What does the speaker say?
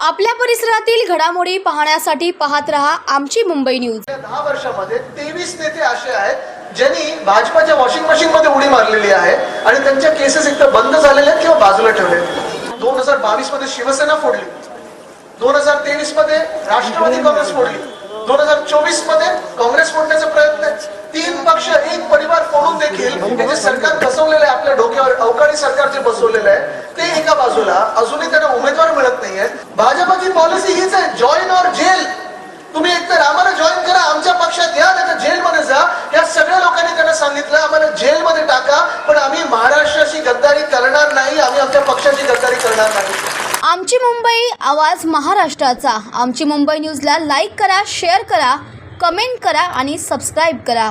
आपल्या परिसरातील घडामोडी पाहण्यासाठी पाहत रहा आमची मुंबई न्यूज. दहा वर्षामध्ये तेवीस नेते असे आहेत ज्यांनी भाजपाच्या वॉशिंग मशीन मध्ये उडी मारलेली आहे आणि त्यांच्या केसेस एकतर बंद झालेल्या आहेत किंवा बाजूला ठेवले दोन हजार बावीसमध्ये शिवसेना फोडली. दोन हजार तेवीसमध्ये राष्ट्रवादी काँग्रेस फोडली. दोन हजार चोवीसमध्ये काँग्रेस फोडण्याचा देखील हे जे सरकार बसवलेलं आहे आपल्या डोक्यावर अवकाळी सरकार जे बसवलेलं आहे. ते एका बाजूला अजूनही त्यांना उमेदवार मिळत नाहीये भाजपाची पॉलिसी हीच आहे जॉईन और जेल तुम्ही एकतर आम्हाला जॉईन करा आमच्या पक्षात या नाही जेलमध्ये जा. या सगळ्या लोकांनी त्यांना सांगितलं आम्हाला जेलमध्ये टाका. पण आम्ही महाराष्ट्राची गद्दारी करणार नाही आम्ही आमच्या पक्षाची गद्दारी करणार नाही. आमची मुंबई आवाज महाराष्ट्राचा. आमची मुंबई न्यूजला लाईक करा शेअर करा कमेंट करा आणि सबस्क्राईब करा.